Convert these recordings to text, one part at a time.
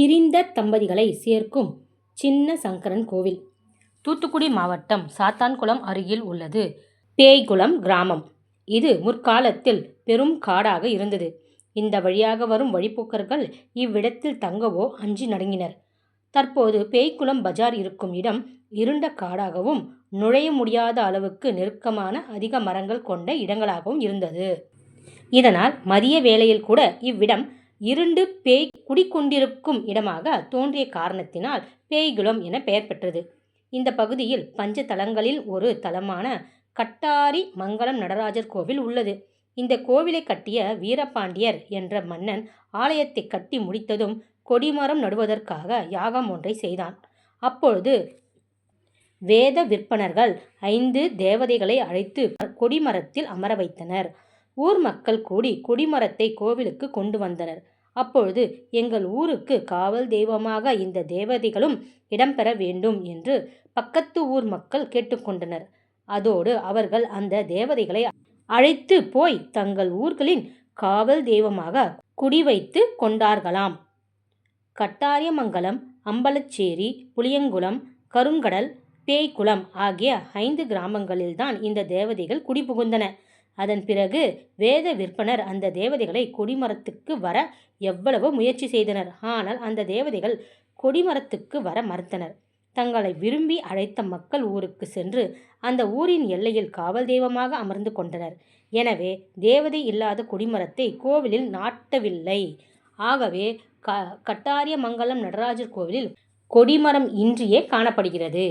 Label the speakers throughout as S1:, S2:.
S1: பிரிந்த தம்பதிகளை சேர்க்கும் சின்ன சங்கரன் கோவில். தூத்துக்குடி மாவட்டம் சாத்தான்குளம் அருகில் உள்ளது. பேய்குளம் கிராமம். இது முற்காலத்தில் பெரும் காடாக இருந்தது. இந்த வழியாக வரும் வழிப்போக்கர்கள் இவ்விடத்தில் தங்கவோ அஞ்சி நடுங்கினர். தற்போது பேய்க்குளம் பஜார் இருக்கும் இடம் இருண்ட காடாகவும் நுழைய முடியாத அளவுக்கு நெருக்கமான அதிக மரங்கள் கொண்ட இடங்களாகவும் இருந்தது. இதனால் மதிய வேளையில் கூட இவ்விடம் இருண்டு பேய் குடிக்கொண்டிருக்கும் இடமாக தோன்றிய காரணத்தினால் பேய்குளம் என பெயர் பெற்றது. இந்த பகுதியில் பஞ்ச தலங்களில் ஒரு தலமான கட்டாரி மங்கலம் நடராஜர் கோவில் உள்ளது. இந்த கோவிலை கட்டிய வீரபாண்டியர் என்ற மன்னன் ஆலயத்தை கட்டி முடித்ததும் கொடிமரம் நடுவதற்காக யாகம் ஒன்றை செய்தான். அப்பொழுது வேத விற்பனர்கள் ஐந்து தேவதைகளை அழைத்து கொடிமரத்தில் அமர வைத்தனர். ஊர் மக்கள் கூடி கொடிமரத்தை கோவிலுக்கு கொண்டு வந்தனர். அப்பொழுது எங்கள் ஊருக்கு காவல் தெய்வமாக இந்த தேவதைகளும் இடம்பெற வேண்டும் என்று பக்கத்து ஊர் மக்கள் கேட்டுக்கொண்டனர். அதோடு அவர்கள் அந்த தேவதைகளை அழைத்து போய் தங்கள் ஊர்களின் காவல் தெய்வமாக குடி வைத்து கொண்டார்களாம். கட்டாரியமங்கலம் அம்பலச்சேரி புளியங்குளம் கருங்கடல் பேய்குளம் ஆகிய ஐந்து கிராமங்களில்தான் இந்த தேவதைகள் குடிபுகுந்தன. அதன் பிறகு வேத விற்பனர் அந்த தேவதைகளை கொடிமரத்துக்கு வர எவ்வளவோ முயற்சி செய்தனர். ஆனால் அந்த தேவதைகள் கொடிமரத்துக்கு வர மறுத்தனர். தங்களை விரும்பி அழைத்த மக்கள் ஊருக்கு சென்று அந்த ஊரின் எல்லையில் காவல் தெய்வமாக அமர்ந்து கொண்டனர். எனவே தேவதை இல்லாத கொடிமரத்தை கோவிலில் நாட்டவில்லை. ஆகவே க கட்டாரியமங்கலம் நடராஜர் கோவிலில் கொடிமரம் இன்றியே காணப்படுகிறது.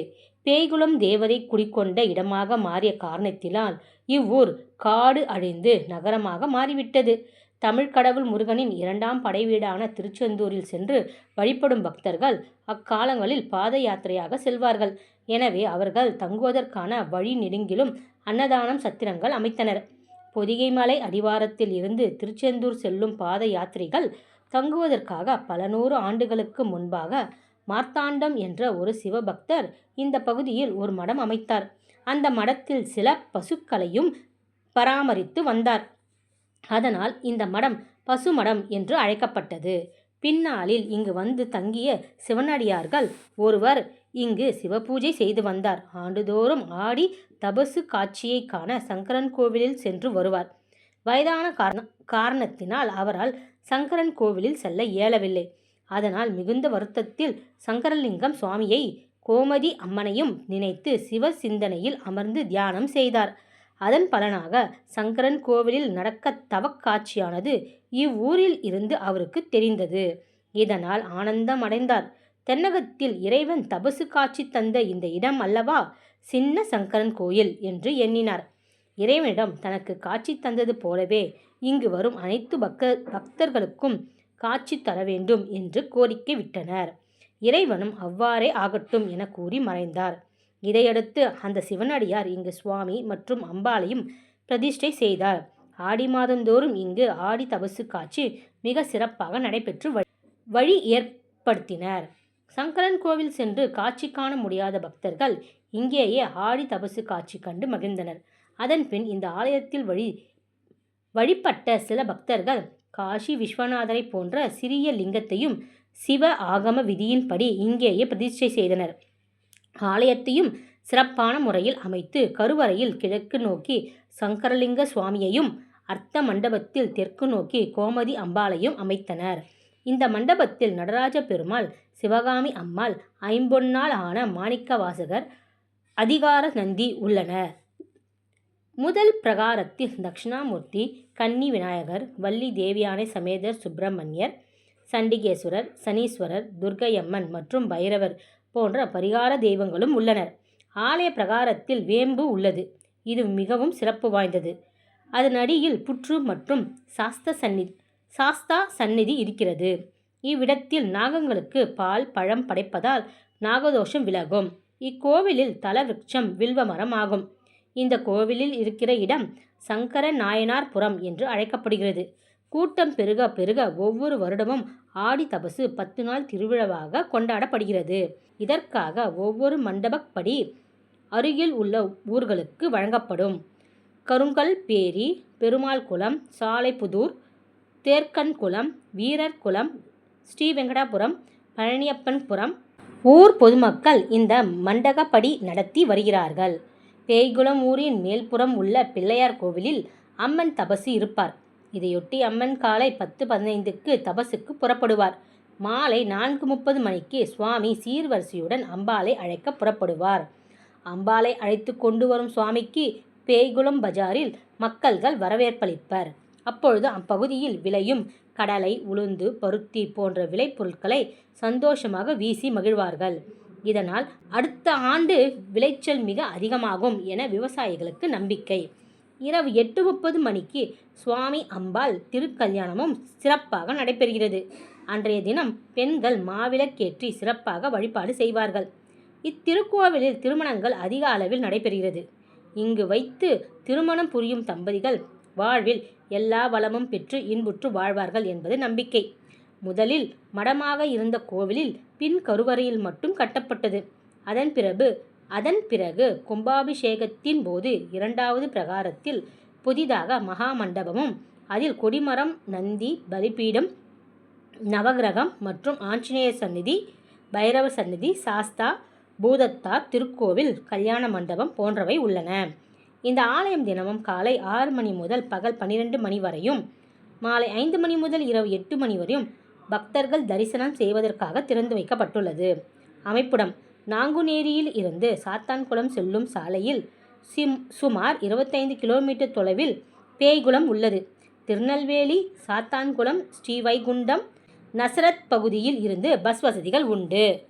S1: பேய்குளம் தேவதை குடிக்கொண்ட இடமாக மாறிய காரணத்தினால் இவ்வூர் காடு அழிந்து நகரமாக மாறிவிட்டது. தமிழ் கடவுள் முருகனின் இரண்டாம் படைவீடான திருச்செந்தூரில் சென்று வழிபடும் பக்தர்கள் அக்காலங்களில் பாத யாத்திரையாக செல்வார்கள். எனவே அவர்கள் தங்குவதற்கான வழி நெடுங்கிலும் அன்னதானம் சத்திரங்கள் அமைத்தனர். பொதிகைமலை அடிவாரத்தில் இருந்து திருச்செந்தூர் செல்லும் பாத யாத்திரைகள் தங்குவதற்காக பல நூறு ஆண்டுகளுக்கு முன்பாக மார்த்தாண்டம் என்ற ஒரு சிவபக்தர் இந்த பகுதியில் ஒரு மடம் அமைத்தார். அந்த மடத்தில் சில பசுக்களையும் பராமரித்து வந்தார். அதனால் இந்த மடம் பசுமடம் என்று அழைக்கப்பட்டது. பின்னாளில் இங்கு வந்து தங்கிய சிவனடியார்கள் ஒருவர் இங்கு சிவபூஜை செய்து வந்தார். ஆண்டுதோறும் ஆடி தபசு காட்சியை காண சங்கரன் கோவிலில் சென்று வருவார். வயதான காரண காரணத்தினால் அவரால் சங்கரன் கோவிலில் செல்ல இயலவில்லை. அதனால் மிகுந்த வருத்தத்தில் சங்கரலிங்கம் சுவாமியை கோமதி அம்மனையும் நினைத்து சிவ சிந்தனையில் அமர்ந்து தியானம் செய்தார். அதன் பலனாக சங்கரன் கோவிலில் நடக்க தவக்காட்சியானது இவ்வூரில் இருந்து அவருக்கு தெரிந்தது. இதனால் ஆனந்தம் அடைந்தார் தென்னகத்தில் இறைவன் தபசு காட்சி தந்த இந்த இடம் அல்லவா? சின்ன சங்கரன் கோயில் என்று எண்ணினார். இறைவனிடம் தனக்கு காட்சி தந்தது போலவே இங்கு வரும் அனைத்து பக்த பக்தர்களுக்கும் காட்சி தர வேண்டும் என்று கோரிக்கை விட்டனர். இறைவனும் அவ்வாறே ஆகட்டும் என கூறி மறைந்தார். இதையடுத்து அந்த சிவனடியார் இங்கு சுவாமி மற்றும் அம்பாளையும் பிரதிஷ்டை செய்தார். ஆடி மாதந்தோறும் இங்கு ஆடி தபசு காட்சி மிக சிறப்பாக நடைபெற்று வழி ஏற்படுத்தினர். சங்கரன் கோவில் சென்று காட்சி காண முடியாத பக்தர்கள் இங்கேயே ஆடி தபசு காட்சி கண்டு மகிழ்ந்தனர். அதன்பின் இந்த ஆலயத்தில் வழி வழிபட்ட சில பக்தர்கள் காஷி விஸ்வநாதரை போன்ற சிறிய லிங்கத்தையும் சிவ ஆகம விதியின்படி இங்கேயே பிரதிஷ்டை செய்தனர். ஆலயத்தையும் சிறப்பான முறையில் அமைத்து கருவறையில் கிழக்கு நோக்கி சங்கரலிங்க சுவாமியையும் அர்த்த மண்டபத்தில் தெற்கு நோக்கி கோமதி அம்பாளையும் அமைத்தனர். இந்த மண்டபத்தில் நடராஜ பெருமாள் சிவகாமி அம்மாள் ஐம்பொன்னால் ஆன மாணிக்க வாசகர் அதிகார நந்தி உள்ளனர். முதல் பிரகாரத்தில் தட்சிணாமூர்த்தி கன்னி விநாயகர் வள்ளி தேவியானை சமேதர் சுப்பிரமணியர் சண்டிகேஸ்வரர் சனீஸ்வரர் துர்க்கையம்மன் மற்றும் பைரவர் போன்ற பரிகார தெய்வங்களும் உள்ளனர். ஆலய பிரகாரத்தில் வேம்பு உள்ளது. இது மிகவும் சிறப்பு வாய்ந்தது. அதன் அடியில் புற்று மற்றும் சாஸ்த சன்னி சாஸ்தா சந்நிதி இருக்கிறது. இவ்விடத்தில் நாகங்களுக்கு பால் பழம் படைப்பதால் நாகதோஷம் விலகும். இக்கோவிலில் தலவிருட்சம் வில்வ மரம் ஆகும். இந்த கோவிலில் இருக்கிற இடம் சங்கர நாயனார்புரம் என்று அழைக்கப்படுகிறது. கூட்டம் பெருக பெருக ஒவ்வொரு வருடமும் ஆடி தபசு பத்து நாள் திருவிழாவாக கொண்டாடப்படுகிறது. இதற்காக ஒவ்வொரு மண்டபப்படி அருகில் உள்ள ஊர்களுக்கு வழங்கப்படும். கருங்கல் பேரி பெருமாள் குளம் சாலைப்புதூர் தேர்க்கன்குளம் வீரர் குளம் ஸ்ரீவெங்கடாபுரம் பழனியப்பன்புரம் ஊர் பொதுமக்கள் இந்த மண்டகப்படி நடத்தி வருகிறார்கள். பேய்குளம் ஊரின் மேல்புறம் உள்ள பிள்ளையார் கோவிலில் அம்மன் தபசு இருப்பார். இதையொட்டி அம்மன் காலை பத்து பதினைந்துக்கு தபசுக்கு புறப்படுவார். மாலை நான்கு முப்பது மணிக்கு சுவாமி சீர்வரிசையுடன் அம்பாளை அழைக்க புறப்படுவார். அம்பாளை அழைத்து கொண்டு வரும் சுவாமிக்கு பேய்குளம் பஜாரில் மக்கள்கள் வரவேற்பளிப்பர். அப்பொழுது அப்பகுதியில் விளையும் கடலை, உளுந்து, பருத்தி போன்ற விளைபொருட்களை சந்தோஷமாக வீசி மகிழ்வார்கள். இதனால் அடுத்த ஆண்டு விளைச்சல் மிக அதிகமாகும் என விவசாயிகளுக்கு நம்பிக்கை. இரவு எட்டு முப்பது மணிக்கு சுவாமி அம்பாள் திருக்கல்யாணமும் சிறப்பாக நடைபெறுகிறது. அன்றைய தினம் பெண்கள் மாவிளக்கேற்றி சிறப்பாக வழிபாடு செய்வார்கள். இத்திருக்கோவிலில் திருமணங்கள் அதிக அளவில் நடைபெறுகிறது. இங்கு வைத்து திருமணம் புரியும் தம்பதிகள் வாழ்வில் எல்லா வளமும் பெற்று இன்புற்று வாழ்வார்கள் என்பது நம்பிக்கை. முதலில் மடமாக இருந்த கோவிலில் பின் கருவறையில் மட்டும் கட்டப்பட்டது. அதன் பிறகு அதன் பிறகு கும்பாபிஷேகத்தின் போது இரண்டாவது பிரகாரத்தில் புதிதாக மகா மண்டபமும் அதில் கொடிமரம், நந்தி, பலிபீடம், நவக்கிரகம் மற்றும் ஆஞ்சநேய சன்னதி, பைரவ சந்நிதி சாஸ்தா, பூதத்தார் திருக்கோவில், கல்யாண மண்டபம் போன்றவை உள்ளன. இந்த ஆலயம் தினமும் காலை ஆறு மணி முதல் பகல் பன்னிரண்டு மணி வரையும், மாலை ஐந்து மணி முதல் இரவு எட்டு மணி வரையும் பக்தர்கள் தரிசனம் செய்வதற்காக திறந்து வைக்கப்பட்டுள்ளது. அமைப்பிடம் நாங்குநேரியில் இருந்து சாத்தான்குளம் செல்லும் சாலையில் சுமார் இருபத்தைந்து கிலோமீட்டர் தொலைவில் பேய்குளம் உள்ளது. திருநெல்வேலி சாத்தான்குளம், ஸ்ரீவைகுண்டம், நசரத் பகுதியில் இருந்து பஸ் வசதிகள் உண்டு.